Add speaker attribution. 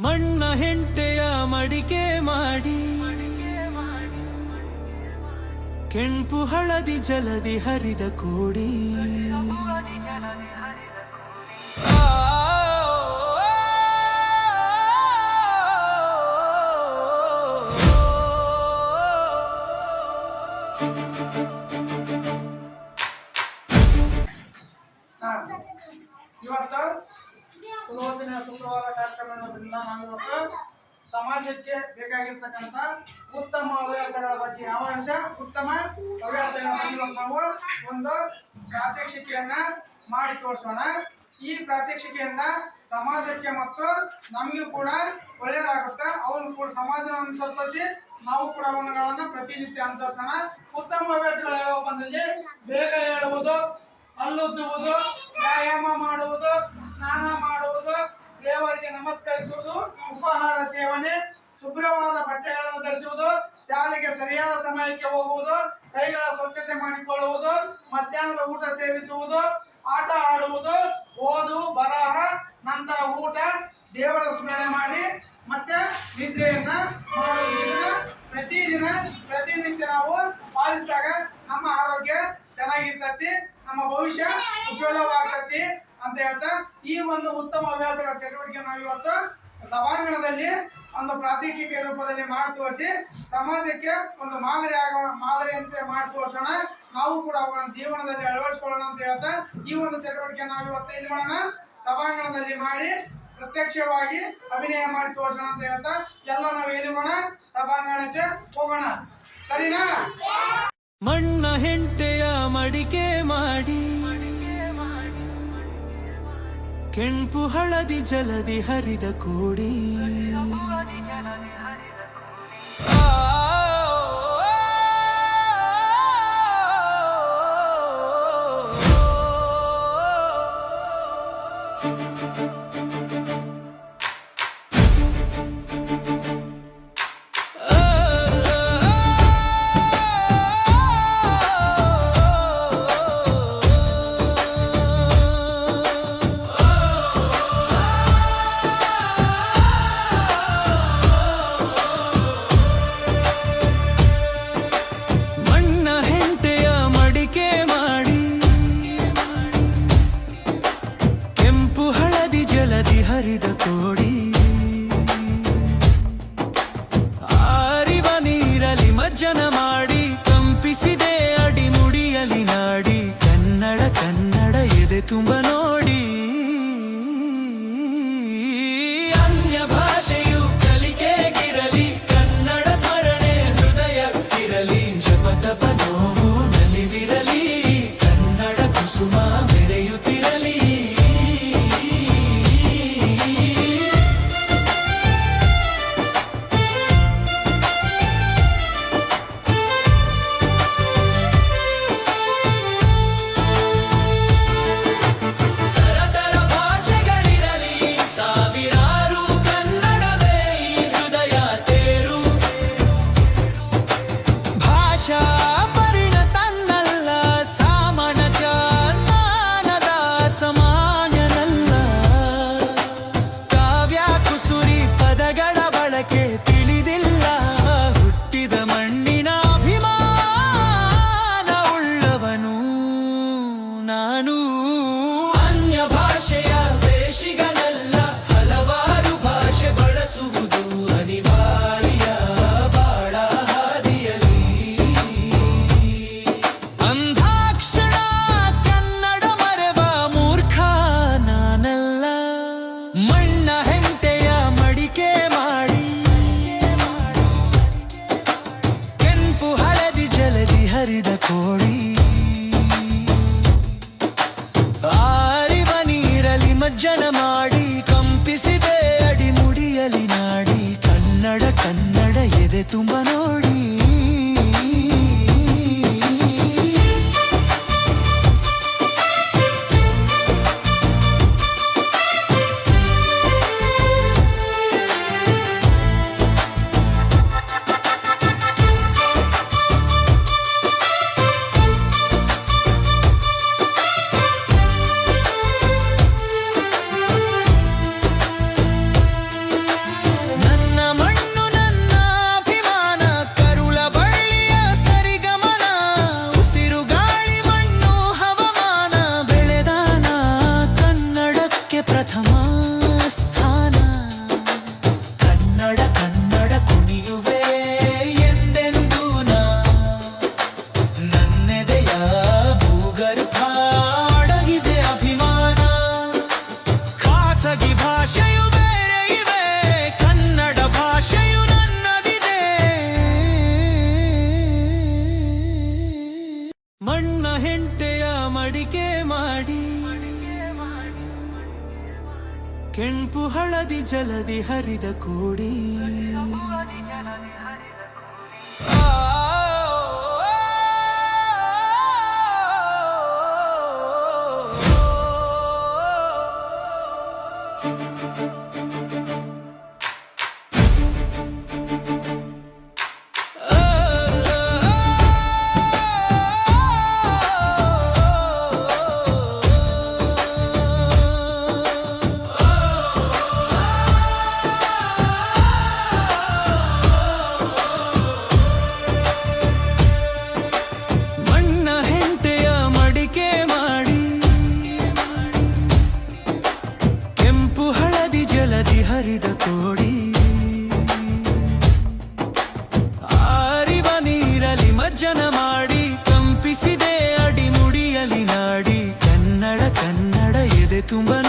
Speaker 1: ಮಣ್ಣ ಹೆಂಟೆಯ ಮಡಿಕೆ ಮಾಡಿ. ಕೆಂಪು ಹಳದಿ ಜಲದಿ ಹರಿದ ಕೂಡಿ.
Speaker 2: ಸುಲೋಚನೆ ಕಾರ್ಯಕ್ರಮ ಇರೋದ್ರಿಂದ ನಾವು ಸಮಾಜಕ್ಕೆ ಬೇಕಾಗಿರ್ತಕ್ಕಂಥ ಉತ್ತಮ ಹವ್ಯಾಸಗಳ ಬಗ್ಗೆ ಹವ್ಯಾಸ? ಉತ್ತಮ ಹವ್ಯಾಸಗಳ ಬಗ್ಗೆ ನಾವು ಒಂದು ಪ್ರಾತ್ಯಕ್ಷಿಕೆಯನ್ನ ಮಾಡಿ ತೋರಿಸೋಣ. ಈ ಪ್ರಾತ್ಯಕ್ಷಿಕೆಯನ್ನ ಸಮಾಜಕ್ಕೆ ಮತ್ತು ನಮಗೂ ಕೂಡ ಒಳ್ಳೆಯದಾಗುತ್ತೆ. ಅವನು ಕೂಡ ಸಮಾಜ ಅನುಸರಿಸ್ತೈತಿ ನಾವು ಕೂಡ ಅವನುಗಳನ್ನ ಪ್ರತಿನಿತ್ಯ ಅನುಸರಿಸೋಣ. ಉತ್ತಮ ಹವ್ಯಾಸಗಳು ಯಾವ ಬಂದಲ್ಲಿ? ಬೇಗ ಹೇಳುವುದು ಅಲ್ಲುಜ್ಜುವುದು, ವ್ಯಾಯಾಮ ಮಾಡುವುದು, ಸ್ನಾನ ಮಾಡುವುದು ದೇವರಿಗೆ ನಮಸ್ಕರಿಸುವುದು, ಉಪಹಾರ ಸೇವನೆ ಶುಭ್ರವಾದ ಬಟ್ಟೆಗಳನ್ನು ಧರಿಸುವುದು, ಶಾಲೆಗೆ ಸರಿಯಾದ ಸಮಯಕ್ಕೆ ಹೋಗುವುದು, ಕೈಗಳ ಸ್ವಚ್ಛತೆ ಮಾಡಿಕೊಳ್ಳುವುದು, ಮಧ್ಯಾಹ್ನದ ಊಟ ಸೇವಿಸುವುದು, ಆಟ ಆಡುವುದು, ಓದು, ಬರಹ, ನಂತರ ಊಟ, ದೇವರ ಸ್ಮರಣೆ ಮಾಡಿ, ಮತ್ತೆ ನಿದ್ರೆಯನ್ನ ಮಾಡುವುದರಿಂದ ಪ್ರತಿದಿನ, ಪ್ರತಿನಿತ್ಯ ನಾವು ಪಾಲಿಸಿದಾಗ ನಮ್ಮ ಆರೋಗ್ಯ ಚೆನ್ನಾಗಿರ್ತತಿ, ನಮ್ಮ ಭವಿಷ್ಯ ಉಜ್ವಲವಾಗ್ತತಿ. ಅಂತ ಹೇಳ್ತಾ ಈ ಒಂದು ಉತ್ತಮ ಅಭ್ಯಾಸಗಳ ಚಟುವಟಿಕೆ ನಾವು ಇವತ್ತು ಸಭಾಂಗಣದಲ್ಲಿ ಒಂದು ಪ್ರಾತ್ಯಕ್ಷಿಕೆ ರೂಪದಲ್ಲಿ ಮಾಡಿ ತೋರಿಸಿ ಸಮಾಜಕ್ಕೆ ಒಂದು ಮಾದರಿ ಆಗೋಣ ಮಾದರಿಯಂತೆ ಮಾಡಿ ತೋರಿಸೋಣ. ನಾವು ಕೂಡ ಅವನ ಜೀವನದಲ್ಲಿ ಅಳವಡಿಸ್ಕೊಳ್ಳೋಣ ಅಂತ ಹೇಳ್ತಾ ಈ ಒಂದು ಚಟುವಟಿಕೆ ನಾವು ಇವತ್ತು ಇಲ್ಲಿ ಮಾಡೋಣ. ಸಭಾಂಗಣದಲ್ಲಿ ಮಾಡಿ ಪ್ರತ್ಯಕ್ಷವಾಗಿ ಅಭಿನಯ ಮಾಡಿ ತೋರಿಸೋಣ ಅಂತ ಹೇಳ್ತಾ ಎಲ್ಲ ನಾವು ಎಲ್ಲಿಗೋಣ ಸಭಾಂಗಣಕ್ಕೆ ಹೋಗೋಣ. ಸರಿನಾ?
Speaker 1: ಮಣ್ಣ ಹೆಂಟೆಯ ಮಡಿಕೆ ಮಾಡಿ. ಕೆಂಪು ಹಳದಿ ಜಲದಿ ಹರಿದ ಕೂಡಿ. Jenna. ನಾನು ಸಜ್ಜನ ಮಾಡಿ. ಕೆಂಪು ಹಳದಿ ಜಲದಿ ಹರಿದ ಕೋಡಿ. tu mano.